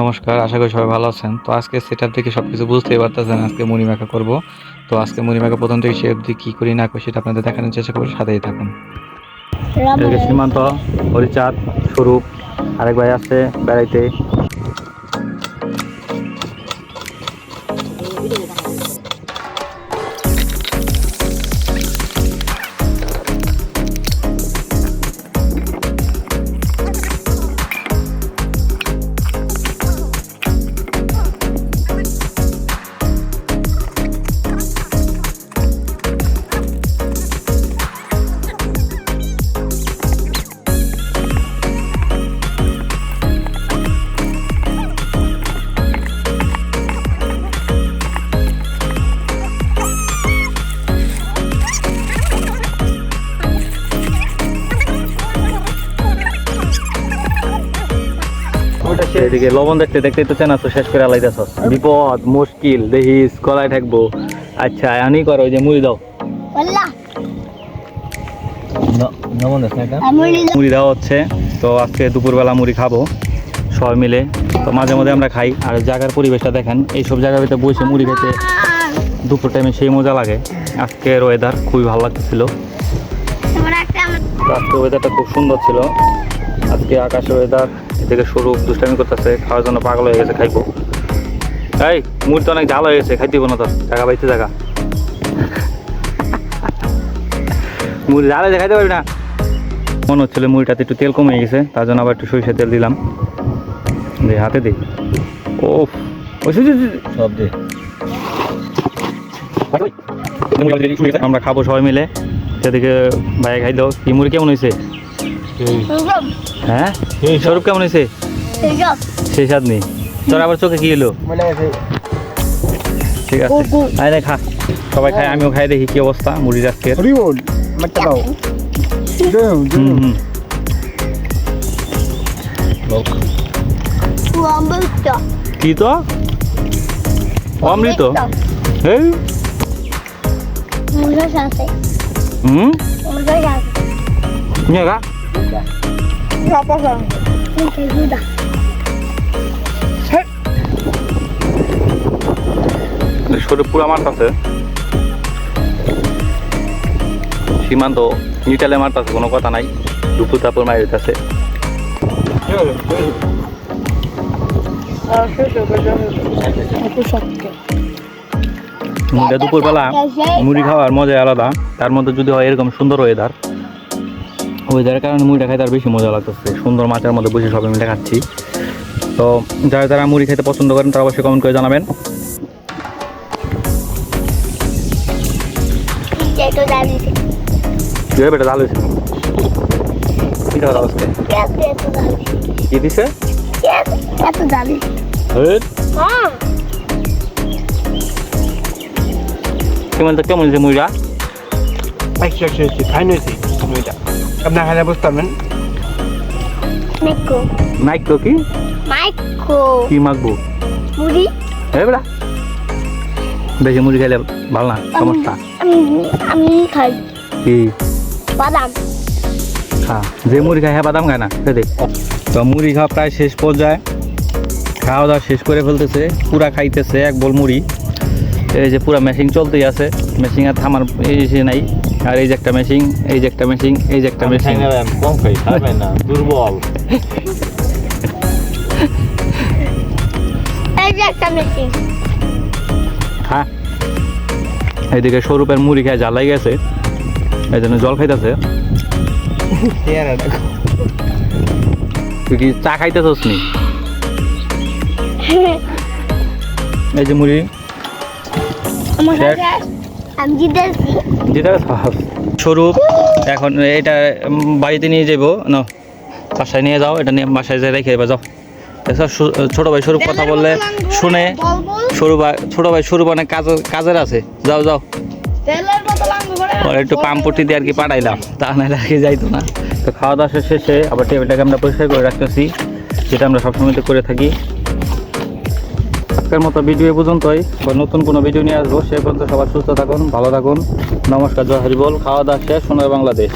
নমস্কার আশা করি সবাই ভালো আছেন। তো আজকে সেট আপ থেকে সব কিছু বুঝতেই পারতেছেন আজকে মুড়ি মাখা করব। তো আজকে মুড়ি মাখা প্রথম থেকে সে অবধি কী করি না করি সেটা আপনাদের দেখানোর চেষ্টা করব সাথেই থাকুন। এদিকে সীমান্ত হরিচাঁদ স্বরূপ আরেক ভাই আসছে বেড়াইতে। এদিকে লবণ দেখতে দেখতে তো চেনা শেষ করে আলাইতেছ। বিপদ মুশকিল দেহিস কলায় থাকব। আচ্ছা এমনি করো ওই যে মুড়ি দাও। মুড়ি দেওয়া হচ্ছে তো আজকে দুপুরবেলা মুড়ি খাব সবাই মিলে। তো মাঝে মধ্যে আমরা খাই আর জায়গার পরিবেশটা দেখেন এইসব জায়গার ভিতরে বসে মুড়ি খেতে দুপুর টাইমে সেই মজা লাগে। আজকের ওয়েদার খুবই ভালো লাগছিল আজকের ওয়েদারটা খুব সুন্দর ছিল। আজকে আকাশের ওয়েদার এদিকে সরু দুষ্টামি করতেছে খাওয়ার জন্য পাগল হয়ে গেছে খাইবো। এই মুড়ি তো অনেক ঝাল হয়ে গেছে খাইতে না তো জায়গা পাইতে জায়গা মুড়ি ঝাল হয়েছে খাইতে পারবি না। মনে হচ্ছিল মুড়িটাতে একটু তেল কমে গেছে তার জন্য আবার একটু সরিষার তেল দিলাম। দে হাতে দিই ও সব দে। আমরা খাব সবাই মিলে। সেদিকে ভাই খাই দাও কি মুড়ি কেমন হয়েছে? হ্যাঁ? স্বরূপ কেমন হয়েছে? সেই স্বাদ নেই। তোর আবার চোখে কি এলো? ঠিক আছে। আয় খা। সবাই খায় আমিও খাই দেখি কি অবস্থা মুড়ির হুম অমৃত। কি তো? অমৃত? এই। হুম? পুরো আমার কাছে। সীমান্ত নিটালে মার কাছে কোনো কথা নাই। দুপুর তারপর মায়ের কাছে দুপুরবেলা মুড়ি খাওয়ার মজাই আলাদা। তার মধ্যে যদি হয় এরকম সুন্দর ওয়েদার ওয়েদারের কারণে মুড়িটা খাইতে আর বেশি মজা লাগতেছে সুন্দর মাছের মধ্যে বসে সবাই মিলে খাচ্ছি তো যারা যারা মুড়ি খেতে পছন্দ করেন তারা অবশ্যই কমেন্ট করে জানাবেন হয়েছে কি খাওয়া দাওয়া আজকে? কি দিছে এত হ্যাঁ কেমন তো কেমন হয়েছে মুড়িটা হচ্ছে ফাইন হয়েছে এটা আপনার হাজার বুঝতে পারবেন কি? মাইকো কি মাখবো? মুড়ি? হ্যাঁ বেড়া। বেশি মুড়ি খেলে ভালো না সমস্যা। আমি আমি খাই। কি? বাদাম। খা। যে মুড়ি খায় হ্যাঁ বাদাম খায় না খেতে তো মুড়ি খাওয়া প্রায় শেষ পর্যায়ে। খাওয়া দাওয়া শেষ করে ফেলতেছে পুরা খাইতেছে এক বল মুড়ি। এই যে পুরা মেশিন চলতেই আছে। মেশিন আর থামার এই নাই। আর এই যে একটা মেশিন এই যে একটা মেশিন এই যে একটা মেশিন কম খাই খাবে না দুর্বল। এই যে একটা মেশিন হ্যাঁ। এইদিকে স্বরূপের মুড়ি খায় জ্বালাই গেছে এই জন্য জল খাইতেছে। তুই কি চা খাইতেছস নি? এই যে মুড়ি। আমার আমি স্বরূপ এখন এটা বাড়িতে নিয়ে যাব না বাসায় নিয়ে যাও এটা নিয়ে বাসায় যেয়ে রেখে দেবে যাও। সু- ছোট ভাই স্বরূপ কথা বললে শুনে। স্বরূপ আ- ছোট ভাই স্বরূপ অনেক কাজের কাজের আছে। যাও যাও। একটু পাম্পটি দিয়ে আর কি পাঠাইলাম তা নাহলে আর কি যাইতো না। তো খাওয়া দাওয়া শেষে আবার টেবিলটাকে আমরা পরিষ্কার করে রাখতেছি যেটা আমরা সবসময় তো করে থাকি। আজকের মতো ভিডিও পর্যন্তই। নতুন কোনো ভিডিও নিয়ে আসব, সে পর্যন্ত সবার সুস্থ থাকুন, ভালো থাকুন। নমস্কার, জয় হরিবল খাওয়া দাওয়া শেষ, সোনার বাংলাদেশ।